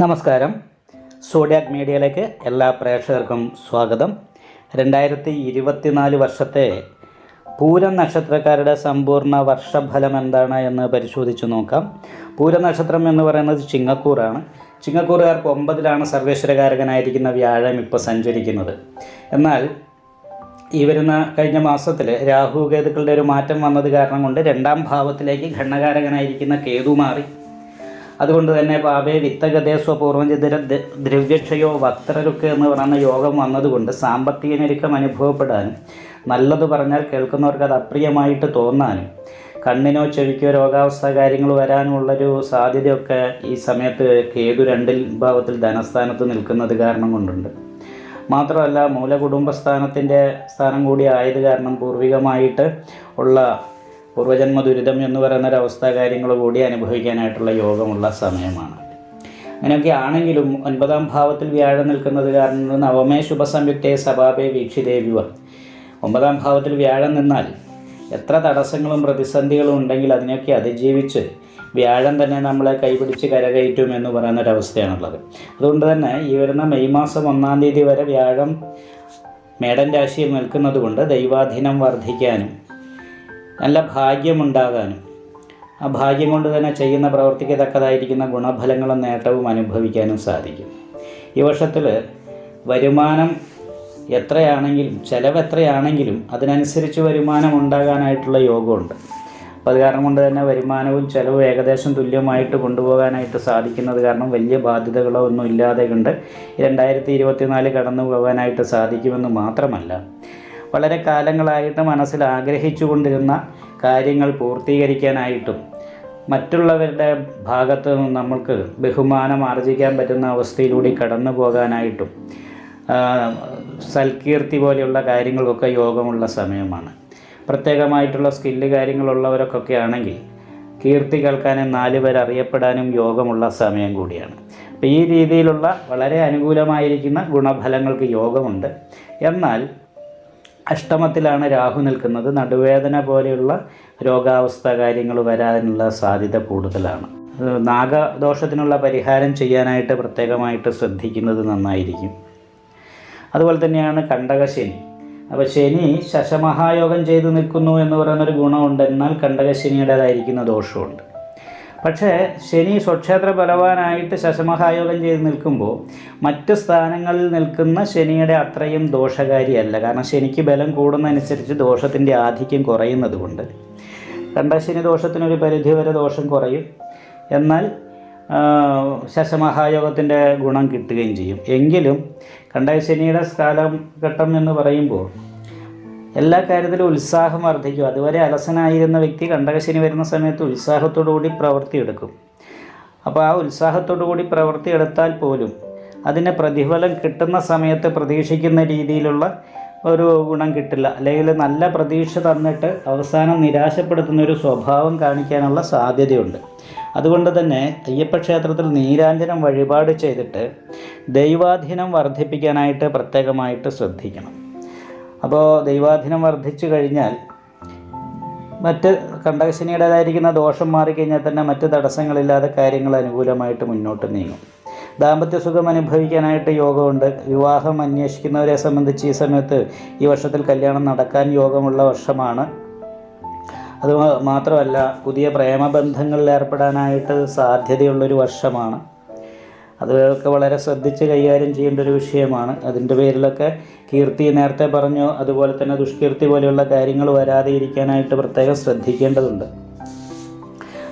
നമസ്കാരം. സോഡിയാക് മീഡിയയിലേക്ക് എല്ലാ പ്രേക്ഷകർക്കും സ്വാഗതം. രണ്ടായിരത്തി ഇരുപത്തിനാല് വർഷത്തെ പൂരം നക്ഷത്രക്കാരുടെ സമ്പൂർണ വർഷഫലം എന്താണ് എന്ന് പരിശോധിച്ച് നോക്കാം. പൂരം നക്ഷത്രം എന്ന് പറയുന്നത് ചിങ്ങക്കൂറാണ്. ചിങ്ങക്കൂറുകാർക്ക് ഒമ്പതിലാണ് സർവേശ്വരകാരകനായിരിക്കുന്ന വ്യാഴം ഇപ്പോൾ സഞ്ചരിക്കുന്നത്. എന്നാൽ ഈ വരുന്ന കഴിഞ്ഞ മാസത്തിൽ രാഹു കേതുക്കളുടെ ഒരു മാറ്റം വന്നത് കാരണം കൊണ്ട് രണ്ടാം ഭാവത്തിലേക്ക് ഘണ്ണകാരകനായിരിക്കുന്ന കേതു മാറി. അതുകൊണ്ട് തന്നെ പാപേ വിത്തഗതേ സ്വപൂർവചിതര ദ്രവ്യക്ഷയോ വക്തരരുക്ക് എന്ന് പറയുന്ന യോഗം വന്നതുകൊണ്ട് സാമ്പത്തിക ഞെരുക്കം അനുഭവപ്പെടാനും നല്ലത് പറഞ്ഞാൽ കേൾക്കുന്നവർക്ക് അത് അപ്രിയമായിട്ട് തോന്നാനും കണ്ണിനോ ചെവിക്കോ രോഗാവസ്ഥ കാര്യങ്ങൾ വരാനുള്ളൊരു സാധ്യതയൊക്കെ ഈ സമയത്ത് കേതു രണ്ടിൽ ഭാവത്തിൽ ധനസ്ഥാനത്ത് നിൽക്കുന്നത് കാരണം കൊണ്ടുണ്ട്. മാത്രമല്ല മൂലകുടുംബസ്ഥാനത്തിന്റെ സ്ഥാനം കൂടി ആയത് കാരണം പൂർവികമായിട്ട് ഉള്ള പൂർവജന്മ ദുരിതം എന്ന് പറയുന്ന ഒരവസ്ഥ കാര്യങ്ങൾ കൂടി അനുഭവിക്കാനായിട്ടുള്ള യോഗമുള്ള സമയമാണ്. അങ്ങനെയൊക്കെ ആണെങ്കിലും ഒൻപതാം ഭാവത്തിൽ വ്യാഴം നിൽക്കുന്നത് കാരണം നവമേ ശുഭസംയുക്തേ സഭാപേ വീക്ഷിതേവിവ ഒമ്പതാം ഭാവത്തിൽ വ്യാഴം നിന്നാൽ എത്ര തടസ്സങ്ങളും പ്രതിസന്ധികളും ഉണ്ടെങ്കിൽ അതിനെയൊക്കെ അതിജീവിച്ച് വ്യാഴം തന്നെ നമ്മളെ കൈപിടിച്ച് കരകയറ്റും എന്ന് പറയുന്ന ഒരവസ്ഥയാണുള്ളത് അതുകൊണ്ട് തന്നെ ഈ വരുന്ന മെയ് മാസം ഒന്നാം തീയതി വരെ വ്യാഴം മേടൻ രാശിയിൽ നിൽക്കുന്നത് കൊണ്ട് ദൈവാധീനം വർദ്ധിക്കാനും നല്ല ഭാഗ്യമുണ്ടാകാനും ആ ഭാഗ്യം കൊണ്ട് തന്നെ ചെയ്യുന്ന പ്രവർത്തിക്ക് തക്കതായിരിക്കുന്ന ഗുണഫലങ്ങളും നേട്ടവും അനുഭവിക്കാനും സാധിക്കും. ഈ വർഷത്തിൽ വരുമാനം എത്രയാണെങ്കിലും ചിലവ് എത്രയാണെങ്കിലും അതിനനുസരിച്ച് വരുമാനം ഉണ്ടാകാനായിട്ടുള്ള യോഗമുണ്ട്. അപ്പോൾ അത് കാരണം കൊണ്ട് തന്നെ വരുമാനവും ചിലവും ഏകദേശം തുല്യമായിട്ട് കൊണ്ടുപോകാനായിട്ട് സാധിക്കുന്നത് കാരണം വലിയ ബാധ്യതകളോ ഒന്നും ഇല്ലാതെ കണ്ട് രണ്ടായിരത്തി ഇരുപത്തിനാല് കടന്നു പോകാനായിട്ട് സാധിക്കുമെന്ന് മാത്രമല്ല വളരെ കാലങ്ങളായിട്ട് മനസ്സിൽ ആഗ്രഹിച്ചു കൊണ്ടിരുന്ന കാര്യങ്ങൾ പൂർത്തീകരിക്കാനായിട്ടും മറ്റുള്ളവരുടെ ഭാഗത്ത് നിന്ന് നമ്മൾക്ക് ബഹുമാനം ആർജിക്കാൻ പറ്റുന്ന അവസ്ഥയിലൂടെ കടന്നു പോകാനായിട്ടും സൽകീർത്തി പോലെയുള്ള കാര്യങ്ങൾക്കൊക്കെ യോഗമുള്ള സമയമാണ്. പ്രത്യേകമായിട്ടുള്ള സ്കില്ല് കാര്യങ്ങളുള്ളവരൊക്കെ ആണെങ്കിൽ കീർത്തി കേൾക്കാനും നാല് പേർ അറിയപ്പെടാനും യോഗമുള്ള സമയം കൂടിയാണ്. അപ്പോൾ ഈ രീതിയിലുള്ള വളരെ അനുകൂലമായിരിക്കുന്ന ഗുണഫലങ്ങൾക്ക് യോഗമുണ്ട്. എന്നാൽ അഷ്ടമത്തിലാണ് രാഹു നിൽക്കുന്നത്. നടുവേദന പോലെയുള്ള രോഗാവസ്ഥ കാര്യങ്ങൾ വരാനുള്ള സാധ്യത കൂടുതലാണ്. നാഗദോഷത്തിനുള്ള പരിഹാരം ചെയ്യാനായിട്ട് പ്രത്യേകമായിട്ട് ശ്രദ്ധിക്കുന്നത് നന്നായിരിക്കും. അതുപോലെ തന്നെയാണ് കണ്ടകശനി. അപ്പോൾ ശനി ശശമഹായോഗം ചെയ്തു നിൽക്കുന്നു എന്ന് പറയുന്നൊരു ഗുണമുണ്ട്. എന്നാൽ കണ്ടകശനിയുടേതായിരിക്കുന്ന ദോഷമുണ്ട്. പക്ഷേ ശനി സ്വക്ഷേത്ര ബലവാനായിട്ട് ശശമഹായോഗം ചെയ്ത് നിൽക്കുമ്പോൾ മറ്റ് സ്ഥാനങ്ങളിൽ നിൽക്കുന്ന ശനിയുടെ അത്രയും ദോഷകാരിയല്ല. കാരണം ശനിക്ക് ബലം കൂടുന്നതനുസരിച്ച് ദോഷത്തിന്റെ ആധിക്യം കുറയുന്നത് കൊണ്ട് കണ്ടശനി ദോഷത്തിനൊരു പരിധിവരെ ദോഷം കുറയും. എന്നാൽ ശശമഹായോഗത്തിന്റെ ഗുണം കിട്ടുകയും ചെയ്യും. എങ്കിലും കണ്ടശനിയുടെ കാലഘട്ടം എന്ന് പറയുമ്പോൾ എല്ലാ കാര്യത്തിലും ഉത്സാഹം വർദ്ധിക്കും. അതുവരെ അലസനായിരുന്ന വ്യക്തി കണ്ടകശനി വരുന്ന സമയത്ത് ഉത്സാഹത്തോടു കൂടി പ്രവൃത്തി എടുക്കും. അപ്പോൾ ആ ഉത്സാഹത്തോടു കൂടി പ്രവൃത്തി എടുത്താൽ പോലും അതിന് പ്രതിഫലം കിട്ടുന്ന സമയത്ത് പ്രതീക്ഷിക്കുന്ന രീതിയിലുള്ള ഒരു ഗുണം കിട്ടില്ല. അല്ലെങ്കിൽ നല്ല പ്രതീക്ഷ തന്നിട്ട് അവസാനം നിരാശപ്പെടുത്തുന്ന ഒരു സ്വഭാവം കാണിക്കാനുള്ള സാധ്യതയുണ്ട്. അതുകൊണ്ട് തന്നെ അയ്യപ്പ ക്ഷേത്രത്തിൽ നീരാഞ്ജനം വഴിപാട് ചെയ്തിട്ട് ദൈവാധീനം വർദ്ധിപ്പിക്കാനായിട്ട് പ്രത്യേകമായിട്ട് ശ്രദ്ധിക്കണം. അപ്പോൾ ദൈവാധീനം വർദ്ധിച്ചു കഴിഞ്ഞാൽ മറ്റ് കണ്ടകശനിയുടേതായിരിക്കുന്ന ദോഷം മാറിക്കഴിഞ്ഞാൽ തന്നെ മറ്റ് തടസ്സങ്ങളില്ലാതെ കാര്യങ്ങൾ അനുകൂലമായിട്ട് മുന്നോട്ട് നീങ്ങും. ദാമ്പത്യ സുഖം അനുഭവിക്കാനായിട്ട് യോഗമുണ്ട്. വിവാഹം അന്വേഷിക്കുന്നവരെ സംബന്ധിച്ച് ഈ സമയത്ത് ഈ വർഷത്തിൽ കല്യാണം നടക്കാൻ യോഗമുള്ള വർഷമാണ്. അത് മാത്രമല്ല പുതിയ പ്രേമബന്ധങ്ങളിൽ ഏർപ്പെടാനായിട്ട് സാധ്യതയുള്ളൊരു വർഷമാണ്. അതൊക്കെ വളരെ ശ്രദ്ധിച്ച് കൈകാര്യം ചെയ്യേണ്ട ഒരു വിഷയമാണ്. അതിന്റെ പേരിലൊക്കെ കീർത്തി നേരത്തെ പറഞ്ഞു അതുപോലെ തന്നെ ദുഷ്കീർത്തി പോലെയുള്ള കാര്യങ്ങൾ വരാതെ ഇരിക്കാനായിട്ട് പ്രത്യേകം ശ്രദ്ധിക്കേണ്ടതുണ്ട്.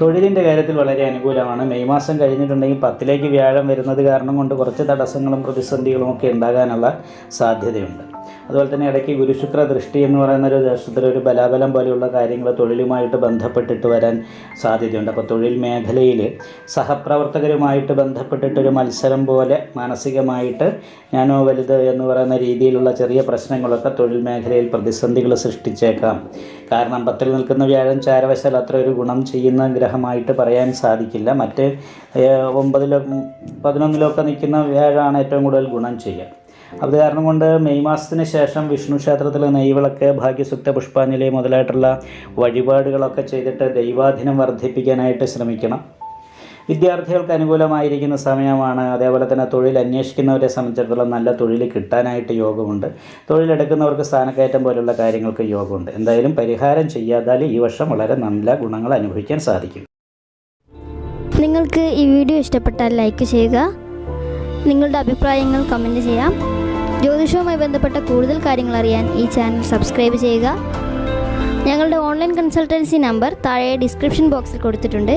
തൊഴിലിന്റെ കാര്യത്തിൽ വളരെ അനുകൂലമാണ്. മെയ് മാസം കഴിഞ്ഞിട്ടുണ്ടെങ്കിൽ പത്തിലേക്ക് വ്യാഴം വരുന്നത് കാരണം കൊണ്ട് കുറച്ച് തടസ്സങ്ങളും പ്രതിസന്ധികളും ഒക്കെ ഉണ്ടാകാനുള്ള സാധ്യതയുണ്ട്. അതുപോലെ തന്നെ ഇടയ്ക്ക് ഗുരുശുക്ര ദൃഷ്ടി എന്ന് പറയുന്ന ഒരു ദേശത്തിൽ ബലാബലം പോലെയുള്ള കാര്യങ്ങൾ തൊഴിലുമായിട്ട് ബന്ധപ്പെട്ടിട്ട് വരാൻ സാധ്യതയുണ്ട്. അപ്പോൾ തൊഴിൽ മേഖലയിൽ സഹപ്രവർത്തകരുമായിട്ട് ബന്ധപ്പെട്ടിട്ടൊരു മത്സരം പോലെ മാനസികമായിട്ട് ഞാനോ വലുത് എന്ന് പറയുന്ന രീതിയിലുള്ള ചെറിയ പ്രശ്നങ്ങളൊക്കെ തൊഴിൽ മേഖലയിൽ പ്രതിസന്ധികൾ സൃഷ്ടിച്ചേക്കാം. കാരണം പത്തിൽ നിൽക്കുന്ന വ്യാഴം ചാരവശാൽ അത്ര ഒരു ഗുണം ചെയ്യുന്ന ഗ്രഹമായിട്ട് പറയാൻ സാധിക്കില്ല. മറ്റ് ഒമ്പതിലോ പതിനൊന്നിലോ ഒക്കെ നിൽക്കുന്ന വ്യാഴമാണ് ഏറ്റവും കൂടുതൽ ഗുണം ചെയ്യുക. അത് കാരണം കൊണ്ട് മെയ് മാസത്തിന് ശേഷം വിഷ്ണു ക്ഷേത്രത്തിലെ നെയ്വിളക്ക് ഭാഗ്യസുക്ത പുഷ്പാഞ്ജലി മുതലായിട്ടുള്ള വഴിപാടുകളൊക്കെ ചെയ്തിട്ട് ദൈവാധീനം വർദ്ധിപ്പിക്കാനായിട്ട് ശ്രമിക്കണം. വിദ്യാർത്ഥികൾക്ക് അനുകൂലമായിരിക്കുന്ന സമയമാണ്. അതേപോലെ തന്നെ തൊഴിൽ അന്വേഷിക്കുന്നവരെ സംബന്ധിച്ചിടത്തോളം നല്ല തൊഴിൽ കിട്ടാനായിട്ട് യോഗമുണ്ട്. തൊഴിലെടുക്കുന്നവർക്ക് സ്ഥാനക്കയറ്റം പോലുള്ള കാര്യങ്ങൾക്ക് യോഗമുണ്ട്. എന്തായാലും പരിഹാരം ചെയ്യാതാൽ ഈ വർഷം വളരെ നല്ല ഗുണങ്ങൾ അനുഭവിക്കാൻ സാധിക്കും. നിങ്ങൾക്ക് ഈ വീഡിയോ ഇഷ്ടപ്പെട്ടാൽ ലൈക്ക് ചെയ്യുക. നിങ്ങളുടെ അഭിപ്രായങ്ങൾ കമന്റ് ചെയ്യാം. ജ്യോതിഷവുമായി ബന്ധപ്പെട്ട കൂടുതൽ കാര്യങ്ങൾ അറിയാൻ ഈ ചാനൽ സബ്സ്ക്രൈബ് ചെയ്യുക. ഞങ്ങളുടെ ഓൺലൈൻ കൺസൾട്ടൻസി നമ്പർ താഴെ ഡിസ്ക്രിപ്ഷൻ ബോക്സിൽ കൊടുത്തിട്ടുണ്ട്.